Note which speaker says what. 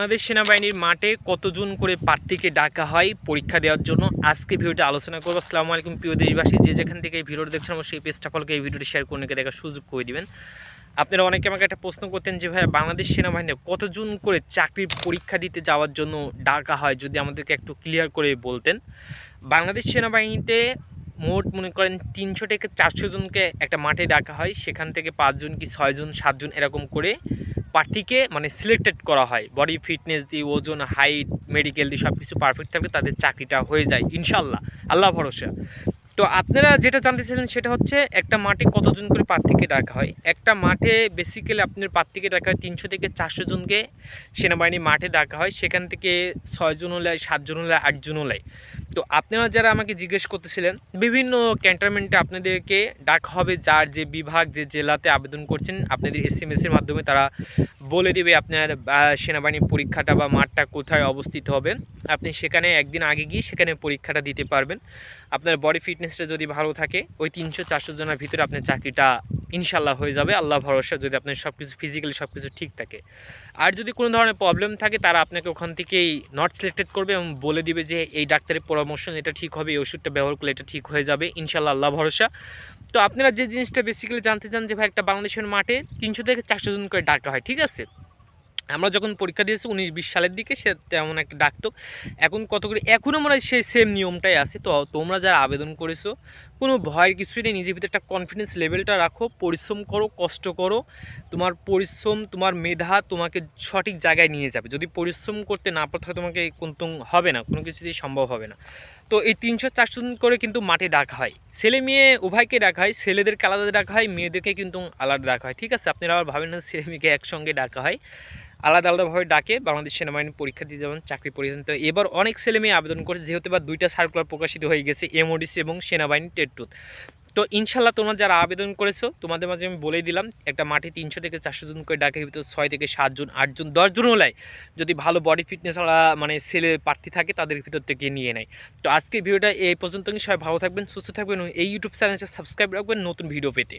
Speaker 1: বাংলাদেশ সেনাবাহিনীর মাঠে কতজন করে প্রার্থীকে ডাকা হয় পরীক্ষা দেওয়ার জন্য? আজকে ভিডিওটা আলোচনা করব। আসসালামু আলাইকুম, প্রিয় দেশবাসী। যে যেখান থেকে এই ভিডিওটা দেখছেন, অবশ্যই এই পেজটা ফলকে এই ভিডিওটি শেয়ার করে দেখার সুযোগ করে দিবেন। আপনারা অনেকে আমাকে একটা প্রশ্ন করতেন যে ভাই বাংলাদেশ সেনাবাহিনীতে কতজন করে চাকরির পরীক্ষা দিতে যাওয়ার জন্য ডাকা হয়? যদি আমাদেরকে একটু ক্লিয়ার করে বলতেন। বাংলাদেশ সেনাবাহিনীতে মোট মনে করেন তিনশো থেকে চারশো জনকে একটা মাঠে ডাকা হয়। সেখান থেকে পাঁচজন কি ছয়জন, সাতজন এরকম করে প্রার্থীকে মানে সিলেক্টেড করা হয়। বডি ফিটনেস দিয়ে, ওজন, হাইট, মেডিকেল দিয়ে সব কিছু পারফেক্ট থাকলে তাদের চাকরিটা হয়ে যায়, ইনশাল্লাহ। আল্লাহ ভরসা। তো আপনারা যেটা জানতে চাইছেন সেটা হচ্ছে, একটা মাঠে কতজন করে প্রার্থীকে ডাকা হয়? একটা মাঠে বেসিক্যালি আপনার প্রার্থীকে ডাকা হয় তিনশো থেকে চারশো জনকে। সেনাবাহিনী মাঠে ডাকা হয়, সেখান থেকে ছয়জন হলে, সাতজন হলে, আটজন হলে। তো আপনারা যারা আমাকে জিজ্ঞেস করতেছিলেন বিভিন্ন ক্যান্টনমেন্টে আপনাদেরকে ডাকা হবে যার যে বিভাগ যে জেলাতে আবেদন করছেন আপনাদের এস এম এসের মাধ্যমে তারা বলে দেবে আপনার আহ, সেনাবাহিনী পরীক্ষাটা বা মাঠটা কোথায় অবস্থিত হবে। আপনি সেখানে একদিন আগে গিয়ে সেখানে পরীক্ষাটা দিতে পারবেন। আপনার বডি ফিটনেসটা যদি ভালো থাকে ওই তিনশো চারশো জনের ভিতরে আপনার চাকরিটা ইনশাল্লাহ হয়ে যাবে, আল্লাহ ভরসা যদি আপনার সব কিছু ফিজিক্যালি সব কিছু ঠিক থাকে। আর যদি কোনো ধরনের প্রবলেম থাকে, তারা আপনাকে ওখান থেকেই নট সিলেক্টেড করবে এবং বলে দিবে যে, এই ডাক্তারের পরামর্শ এটা ঠিক হবে, এই ওষুধটা ব্যবহার করলে এটা ঠিক হয়ে যাবে। ইনশাল্লাহ আল্লাহ ভরসা। তো আপনারা যে জিনিসটা বেসিক্যালি জানতে চান যে, ভাই, একটা বাংলাদেশের মাঠে তিনশো থেকে চারশো জন করে ডাকা হয়, ঠিক আছে? আমরা যখন পরীক্ষা দিয়েছি উনিশ বিশ সালের দিকে, সে তেমন একটা ডাকতো। এখন কত করে, এখনও মনে হয় সেই সেম নিয়মটাই আছে। তো তোমরা যারা আবেদন করেছ, কোনো ভয়ের কিছুই নেই। নিজের ভিতরে একটা কনফিডেন্স লেভেলটা রাখো, পরিশ্রম করো, কষ্ট করো। তোমার পরিশ্রম, তোমার মেধা তোমাকে সঠিক জায়গায় নিয়ে যাবে। যদি পরিশ্রম করতে না পারো, তাহলে তোমাকে কিন্তু হবে না, কোনো কিছুতেই সম্ভব হবে না। তো এই তিনশো চারশো করে কিন্তু মাঠে ডাকা হয়। ছেলে মেয়ে উভয়কে ডাকা হয়, ছেলেদেরকে আলাদা ডাকা হয়, মেয়েদেরকে কিন্তু আলাদা ডাকা হয়। ঠিক আছে? আপনারা আবার ভাবেন না, ছেলে মেয়েকে একসঙ্গে ডাকা হয়। আলাদা আলাদাভাবে ডাকে, বাংলাদেশ সেনাবাহিনী পরীক্ষা দিতে যেমন চাকরি পরীক্ষা তো এবার অনেক ছেলে মেয়ে আবেদন করেছে, যেহেতু এবার দুইটা সার্কুলার প্রকাশিত হয়ে গেছে এমওডিসি এবং সেনাবাহিনী টেট্টুত তো ইনশাল্লাহ তোমরা যারা আবেদন করেছ, তোমাদের মাঝে আমি বলেই দিলাম, একটা মাঠে তিনশো থেকে চারশো জন করে ডাকের ভিতরে ছয় থেকে সাতজন আটজন দশজন হলে যদি ভালো বডি ফিটনেস মানে ছেলে প্রার্থী থাকে, তাদের ভিতর থেকে নিয়ে নেয়। তো আজকে ভিডিওটা এই পর্যন্ত সবাই ভালো থাকবেন, সুস্থ থাকবেন এই ইউটিউব চ্যানেলটা সাবস্ক্রাইব রাখবেন নতুন ভিডিও পেতে।